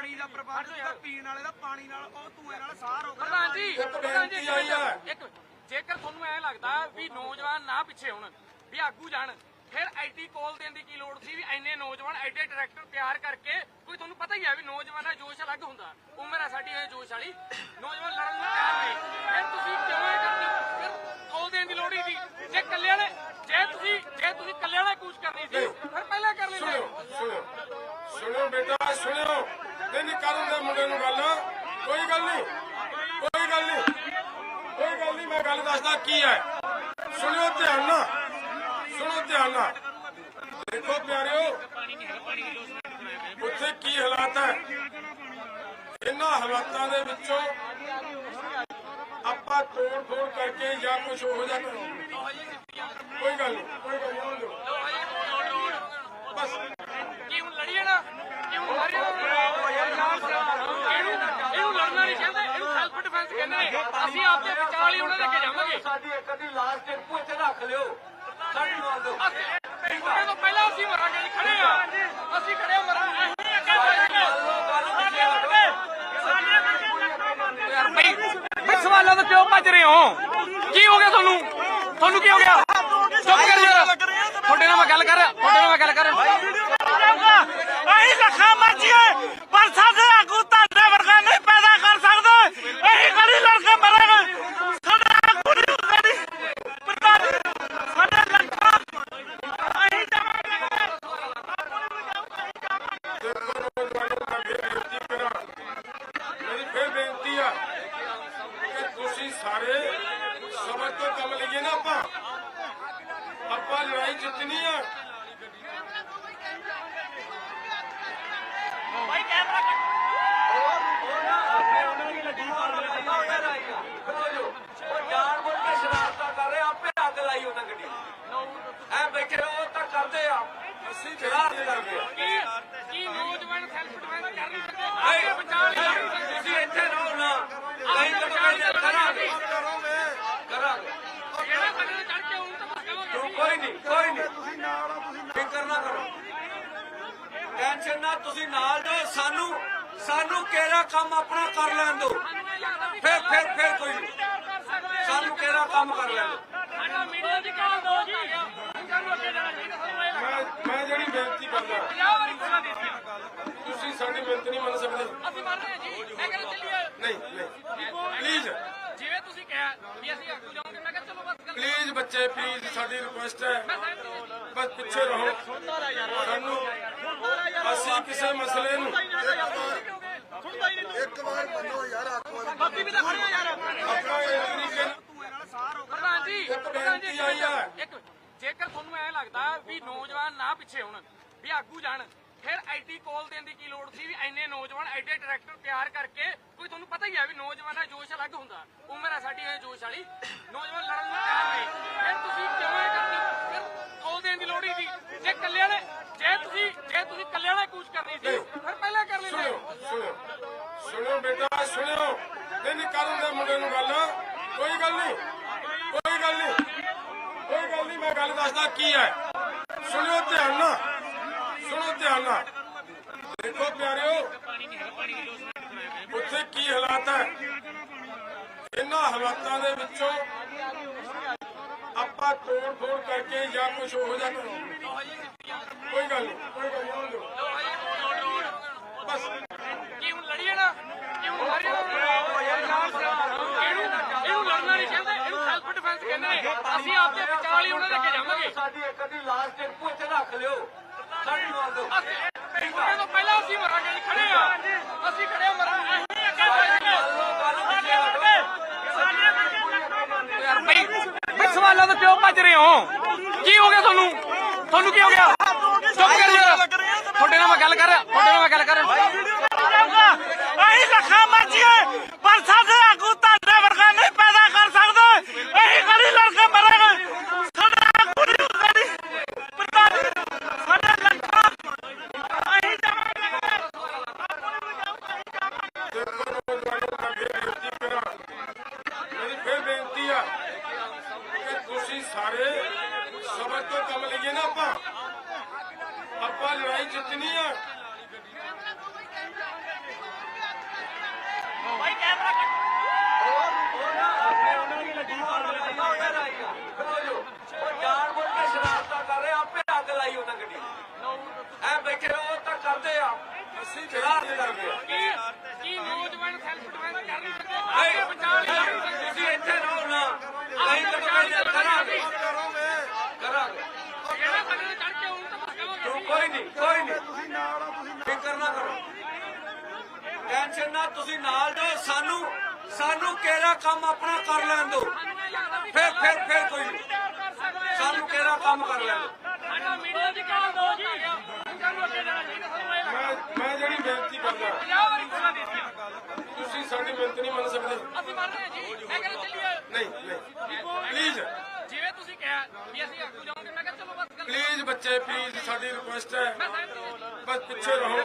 ਪਾਣੀ ਦਾ ਪ੍ਰਬੰਧ ਤਾਂ ਪੀਣ ਵਾਲੇ ਦਾ ਪਾਣੀ ਨਾਲ ਉਹ ਧੂਏ ਨਾਲ ਸਾਰ ਹੋ ਗਿਆ ਪ੍ਰਧਾਨ ਜੀ ਇੱਕ ਪ੍ਰਧਾਨ ਜੀ, ਬੇਨਤੀ ਆਈ ਹੈ। ਇੱਕ ਜੇਕਰ ਤੁਹਾਨੂੰ ਐ ਲੱਗਦਾ ਵੀ ਨੌਜਵਾਨ ਨਾ ਪਿੱਛੇ ਹੋਣ ਵੀ ਆਗੂ ਜਾਣ ਫਿਰ ਆਈਟੀ ਕਾਲ ਦੇਣ ਦੀ ਕੀ ਲੋੜ ਸੀ ਵੀ ਇੰਨੇ ਨੌਜਵਾਨ ਐਡੇ ਟਰੈਕਟਰ ਤਿਆਰ ਕਰਕੇ ਕੋਈ ਤੁਹਾਨੂੰ ਪਤਾ ਹੀ ਹੈ ਵੀ ਨੌਜਵਾਨ ਦਾ ਜੋਸ਼ ਅਲੱਗ ਹੁੰਦਾ। ਉਮਰ ਹੈ ਸਾਡੀ ਇਹ ਜੋਸ਼ ਵਾਲੀ। ਨੌਜਵਾਨ ਲੜਨ ਨੂੰ ਤਿਆਰ ਨੇ ਫਿਰ ਤੁਸੀਂ ਕਿਉਂ ਇਹ ਕਰਦੇ ਫਿਰ ਕਾਲ ਦੇਣ ਦੀ ਲੋੜ ਹੀ ਸੀ ਜੇ ਕੱਲਿਆਂ ਨੇ ਜੇ ਤੁਸੀਂ ਜੇ ਤੁਸੀਂ ਕੱਲਿਆਂ ਨੇ ਕੂਚ ਕਰਨੀ ਸੀ ਫਿਰ ਪਹਿਲਾਂ ਕਰ ਲੈਂਦੇ ਸੁਣਿਓ। ਸੁਣਿਓ ਬੇਟਾ ਸੁਣਿਓ। ਨਹੀਂ ਨਹੀਂ ਕਰਨ ਦੇ ਮੁੰਡੇ ਨੂੰ ਗੱਲ। ਕੋਈ ਗੱਲ ਨਹੀਂ। ਕੋਈ ਗੱਲ ਨਹੀਂ। ਕੋਈ ਗੱਲ ਨਹੀਂ, ਮੈਂ ਗੱਲ ਦੱਸਦਾ ਕੀ ਹੈ। ਸੁਣਿਓ ਧਿਆਨ ਨਾਲ। ਸੁਣੋ ਧਿਆਨ ਨਾਲ। ਦੇਖੋ ਪਿਆਰਿਓ, ਉੱਥੇ ਕੀ ਹਾਲਾਤ ਹੈ? ਇਹਨਾਂ ਹਾਲਾਤਾਂ ਦੇ ਵਿੱਚੋਂ ਆਪਾਂ ਤੋੜ ਫੋੜ ਕਰਕੇ ਜਾਂ ਕੁਝ ਹੋ ਜਾ ਕੋਈ ਗੱਲ ਨਹੀਂ, ਕੋਈ ਗੱਲ ਨਹੀਂ ਆਉਣ ਦਿਓ। ਬਸ ਕੀ ਹੁਣ ਲੜੀਏ ਨਾ ਕੀ ਹੁਣ ਲੜ ਇਹਨੂੰ ਇਹਨੂੰ ਲੜਨਾ ਨਹੀਂ ਕਹਿੰਦੇ ਇਹਨੂੰ ਸੈਲਫ ਡਿਫੈਂਸ ਕਹਿੰਦੇ ਨੇ ਅਸੀਂ ਆਪਦੇ ਬਚਾਅ ਲਈ ਉਹਨਾਂ ਦੇ ਅੱਗੇ ਜਾਵਾਂਗੇ ਸਾਡੀ ਇੱਕ ਅੱਧੀ ਲਾਸਟ ਇੱਕ ਪੁੱਛ ਰੱਖ ਲਿਓ ਸਾਡੀ ਮੰਨ ਲਓ ਅਸੀਂ ਤੋਂ ਪਹਿਲਾਂ ਅਸੀਂ ਮਰਾਂਗੇ ਖੜੇ ਆ ਅਸੀਂ ਖੜੇ ਮਰਾਂਗੇ ਅਸੀਂ ਅੱਗੇ ਜਾਵਾਂਗੇ ਯਾਰ ਬਈ ਬਈ ਸਵਾਲਾਂ ਤੋਂ ਕਿਉਂ ਭੱਜ ਰਹੇ ਹੋ ਕੀ ਹੋ ਗਿਆ ਤੁਹਾਨੂੰ ਤੁਹਾਨੂੰ ਕੀ ਹੋ ਗਿਆ ਚੁੱਪ ਕਰ ਯਾਰ ਤੁਹਾਡੇ ਨਾਲ ਮੈਂ ਗੱਲ ਕਰ ਰਿਹਾ ਤੁਹਾਡੇ ਨਾਲ ਮੈਂ ਗੱਲ ਕਰ ਰਿਹਾ ਲੱਖਾਂ ਮਰਜੀਏ ਪਰ ਸਾਡੇ ਆਗੂ ਤੁਹਾਡੇ ਵਰਗਾ ਨਹੀਂ ਪੈਦਾ ਕਰ ਸਕਦੇ ਅਸੀਂ ਕਦੀ ਲੜ ਕੇ ਮਰਾਂਗੇ ਸਾਡੇ ਆਗੂ ਨਹੀਂ ਸਾਡੀ ਪ੍ਰਧਾਨ ਸਾਡੇ ਲੱਖਾਂ ਅਸੀਂ ਜਾਵਾਂਗੇ ਮੇਰੀ ਫਿਰ ਬੇਨਤੀ ਆ ਕਿ ਤੁਸੀਂ ਸਾਰੇ ਸਬਰ ਤੋਂ ਕੰਮ ਲਈਏ ਨਾ ਆਪਾਂ ਆਪਾਂ ਲੜਾਈ ਜਿੱਤਣੀ ਆ ਉਹ ਜਾਣ ਬੁੱਝ ਕੇ ਸ਼ਰਾਰਤਾਂ ਕਰ ਰਹੇ ਆਪੇ ਅੱਗ ਲਾਈ ਉਹਨਾਂ ਗੱਡੀ ਐ ਬੈਠੇ ਰਹੋ ਉਹ ਤਾਂ ਕਰਦੇ ਆ ਅਸੀਂ ਸ਼ਰਾਰਤ ਕਰਦੇ ਆ ਕੀ ਕੀ ਨੌਜਵਾਨ ਸੈਲਫ ਡਿਫੈਂਸ ਕਰ ਨਹੀਂ ਸਕਦੇ ਆਪਦੇ ਬਚਾਅ ਲਈ ਲੜ ਨਹੀਂ ਸਕਦੇ ਤੁਸੀਂ ਇੱਥੇ ਰਹੋ ਨਾ ਅਸੀਂ ਤਾਂ ਕਹਿੰਦੇ ਕਰਾਂਗੇ ਕਰਾਂਗੇ ਜਿਹੜਾ ਸਾਡੇ ਨਾਲ ਚੜ ਕੇ ਹੁਣ ਤਾਂ ਕੁਝ ਕਹੋਗੇ ਤੂੰ ਕੋਈ ਨਹੀਂ ਕੋਈ ਨਹੀਂ ਤੁਸੀਂ ਨਾਲ ਆ ਤੁਸੀਂ ਫਿਕਰ ਨਾ ਕਰੋ। ਟੈਨਸ਼ਨ ਨਾ ਤੁਸੀਂ ਨਾਲ ਜਾਓ ਸਾਨੂੰ ਸਾਨੂੰ ਕਿਹੜਾ ਕੰਮ ਆਪਣਾ ਕਰ ਲੈਣ ਦਿਓ। ਫਿਰ ਫਿਰ ਫਿਰ ਕੋਈ ਨਹੀਂ। ਸਾਨੂੰ ਕਿਹੜਾ ਕੰਮ ਕਰ ਲੈਣ ਦਿਓ। ਸਾਡਾ ਮੀਡੀਆ ਦੀ ਕਾਲ ਦੋ ਜੀ ਮੈਂ ਮੈਂ ਜਿਹੜੀ ਬੇਨਤੀ ਕਰਦਾ 50 ਵਾਰੀ ਸੁਣਾ ਦਿੱਤੀ ਤੁਸੀਂ ਸਾਡੀ ਬੇਨਤੀ ਨਹੀਂ ਮੰਨ ਸਕਦੇ। ਅਸੀਂ ਮੰਨ ਰਹੇ ਹਾਂ ਜੀ। ਮੈਂ ਕਹਿੰਦਾ ਚੱਲੀਏ। ਨਹੀਂ ਨਹੀਂ। ਪਲੀਜ਼ ਜਿਵੇਂ ਤੁਸੀਂ ਕਿਹਾ ਵੀ ਅਸੀਂ ਅੱਗੂ ਜਾਵਾਂਗੇ ਮੈਂ ਕਿਹਾ ਚਲੋ ਬਸ ਪਲੀਜ਼ ਬੱਚੇ ਪਲੀਜ਼ ਸਾਡੀ ਰਿਕੁਐਸਟ ਹੈ। ਪਿੱਛੇ ਰਹੋ। ਸਾਨੂੰ ਅਸੀਂ ਕਿਸੇ ਮਸਲੇ ਨੂੰ ਵੀ ਤਾਂ ਖੜੇ ਆ ਯਾਰ। ਆਪਾਂ ਇਸ ਤਰੀਕੇ ਨਾਲ ਧੂਏ ਨਾਲ ਸਾਰ ਹੋ ਪ੍ਰਧਾਨ ਜੀ ਇੱਕ ਪ੍ਰਧਾਨ ਜੀ, ਬੇਨਤੀ ਆਈ ਹੈ। ਇੱਕ ਜੇਕਰ ਤੁਹਾਨੂੰ ਐ ਲੱਗਦਾ ਵੀ ਨੌਜਵਾਨ ਨਾ ਪਿੱਛੇ ਹੋਣ ਵੀ ਆਗੂ ਜਾਣ ਫਿਰ ਆਈਟੀ ਕਾਲ ਦੇਣ ਦੀ ਕੀ ਲੋੜ ਸੀ ਵੀ ਇੰਨੇ ਨੌਜਵਾਨ ਐਡੇ ਟਰੈਕਟਰ ਤਿਆਰ ਕਰਕੇ ਕੋਈ ਤੁਹਾਨੂੰ ਪਤਾ ਹੀ ਹੈ ਵੀ ਨੌਜਵਾਨ ਦਾ ਜੋਸ਼ ਅਲੱਗ ਹੁੰਦਾ। ਉਮਰ ਹੈ ਸਾਡੀ ਇਹ ਜੋਸ਼ ਵਾਲੀ। ਨੌਜਵਾਨ ਲੜਨ ਨੂੰ ਤਿਆਰ ਨੇ ਫਿਰ ਤੁਸੀਂ ਕਿਉਂ ਇਹ ਕਰਦੇ ਫਿਰ ਕਾਲ ਦੇਣ ਦੀ ਲੋੜ ਹੀ ਸੀ ਜੇ ਕੱਲਿਆਂ ਨੇ ਜੇ ਤੁਸੀਂ ਜੇ ਤੁਸੀਂ ਕੱਲਿਆਂ ਨੇ ਕੂਚ ਕਰਨੀ ਸੀ ਫਿਰ ਪਹਿਲਾਂ ਕਰ ਲੈਂਦੇ ਸੁਣਿਓ ਸੁਣਿਓ ਸੁਣਿਓ ਬੇਟਾ ਸੁਣਿਓ ਨਹੀਂ ਨਹੀਂ ਕਰਨ ਦੇ ਮੁੰਡੇ ਨੂੰ ਗੱਲ ਕੋਈ ਗੱਲ ਨਹੀਂ। ਕੋਈ ਗੱਲ ਨਹੀਂ। ਕੋਈ ਗੱਲ ਨਹੀਂ, ਮੈਂ ਗੱਲ ਦੱਸਦਾ ਕੀ ਹੈ। ਸੁਣਿਓ ਧਿਆਨ ਨਾਲ। ਸੁਣੋ ਧਿਆਨ ਨਾਲ। ਦੇਖੋ ਪਿਆਰਿਓ, ਉੱਥੇ ਕੀ ਹਾਲਾਤ ਹੈ? ਇਹਨਾਂ ਹਾਲਾਤਾਂ ਦੇ ਵਿੱਚੋਂ ਆਪਾਂ ਤੋੜ ਫੋੜ ਕਰਕੇ ਜਾਂ ਕੁਝ ਹੋ ਜਾ ਗੱਲ ਨਹੀਂ ਕੋਈ ਗੱਲ ਨਹੀਂ ਆਉਣ ਦਿਓ। ਬਸ ਕੀ ਹੁਣ ਲੜੀਏ ਨਾ ਕੀ ਹੁਣ ਲੜ ਇਹਨੂੰ ਇਹਨੂੰ ਲੜਨਾ ਨਹੀਂ ਕਹਿੰਦੇ ਇਹਨੂੰ ਸੈਲਫ ਡਿਫੈਂਸ ਕਹਿੰਦੇ ਨੇ ਅਸੀਂ ਆਪਦੇ ਬਚਾਅ ਲਈ ਉਹਨਾਂ ਦੇ ਅੱਗੇ ਜਾਵਾਂਗੇ ਸਾਡੀ ਇੱਕ ਅੱਧੀ ਲਾਸਟ ਇੱਕ ਪੁੱਛ ਰੱਖ ਲਿਓ। ਸਾਡੀ ਮੰਨ ਲਓ ਅਸੀਂ ਮੁੰਡੇ ਤੋਂ ਪਹਿਲਾਂ ਅਸੀਂ ਮਰਾਂਗੇ ਜੀ ਖੜੇ ਆ ਅਸੀਂ ਖੜੇ ਮਰਾਂਗੇ। ਅਸੀਂ ਅੱਗੇ ਜਾਵਾਂਗੇ ਯਾਰ ਬਈ ਬਈ ਸਵਾਲਾਂ ਤੋਂ ਕਿਉਂ ਭੱਜ ਰਹੇ ਹੋ? ਕੀ ਹੋ ਗਿਆ ਤੁਹਾਨੂੰ? ਤੁਹਾਨੂੰ ਕੀ ਹੋ ਗਿਆ? ਚੁੱਪ ਕਰ ਯਾਰ ਤੁਹਾਡੇ ਨਾਲ ਮੈਂ ਗੱਲ ਕਰ ਰਿਹਾ ਤੁਹਾਡੇ ਨਾਲ ਮੈਂ ਗੱਲ ਕਰ ਰਿਹਾ। ਸਾਰੇ ਸਬਰ ਤੋਂ ਕੰਮ ਲਈਏ ਨਾ ਆਪਾਂ। ਆਪਾਂ ਲੜਾਈ ਜਿੱਤਣੀ ਆ। ਭਾਈ ਕੈਮਰਾ ਕੱਟ। ਹੋਰ ਹੋਰ ਨਾ ਆਪੇ ਉਹਨਾਂ ਦੀ ਲੱਗੀ ਪਾੜ ਲਈ ਉਹਨਾਂ ਲਾਈ ਆ ਕਰੋ ਉਹ ਜਾਣ ਬੁੱਝ ਕੇ ਸ਼ਰਾਰਤਾਂ ਕਰ ਰਹੇ ਆਪੇ ਅੱਗ ਲਾਈ ਉਹਨਾਂ ਗੱਡੀ ਐ ਬੈਠੇ ਰਹੋ ਤਾਂ ਕਰਦੇ ਆ। ਅਸੀਂ ਸ਼ਰਾਰਤ ਕਰਦੇ। ਆ ਕੀ ਨੌਜਵਾਨ ਸੈਲਫ ਡਿਫੈਂਸ ਕਰ ਨਹੀਂ ਸਕਦੇ ਆਪੇ ਬਚਾ ਲਈ ਤੁਸੀਂ ਇੱਥੇ ਰਹੋ। ਕੋਈ ਨਹੀਂ ਕੋਈ ਨਹੀਂ। ਫਿਕਰ ਨਾ ਕਰੋ। ਟੈਨਸ਼ਨ ਨਾ ਤੁਸੀਂ ਨਾਲ ਜਾਓ। ਸਾਨੂੰ ਸਾਨੂੰ ਕਿਹੜਾ ਕੰਮ ਆਪਣਾ ਕਰ ਲੈਣ ਦਿਓ? ਫਿਰ ਫਿਰ ਫਿਰ ਕੋਈ ਸਾਨੂੰ ਕਿਹੜਾ ਕੰਮ ਕਰ ਲੈਣ ਦਿਓ? ਸਾਡਾ ਮੀਡੀਆ ਦੀ ਕਾਲ ਦੋ ਜੀ ਮੈਂ ਜਿਹੜੀ ਬੇਨਤੀ ਕਰਦਾ 50 ਵਾਰੀ ਕੋਲਾਂ ਦਿੱਤੀਆਂ ਤੁਸੀਂ ਸਾਡੀ ਬੇਨਤੀ ਨਹੀਂ ਮੰਨ ਸਕਦੇ। ਅਸੀਂ ਮੰਨ ਰਹੇ ਹਾਂ ਜੀ। ਮੈਂ ਕਹਿੰਦਾ ਚੱਲੀਏ। ਨਹੀਂ ਪਲੀਜ਼ ਜਿਵੇਂ ਤੁਸੀਂ ਕਿਹਾ ਵੀ ਅਸੀਂ ਅੱਗੂ ਜਾਵਾਂਗੇ ਮੈਂ ਕਿਹਾ ਚਲੋ ਬਸ ਕਰ ਪਲੀਜ਼ ਬੱਚੇ ਪਲੀਜ਼ ਸਾਡੀ ਰਿਕੁਐਸਟ ਹੈ। ਬਸ ਪਿੱਛੇ ਰਹੋ।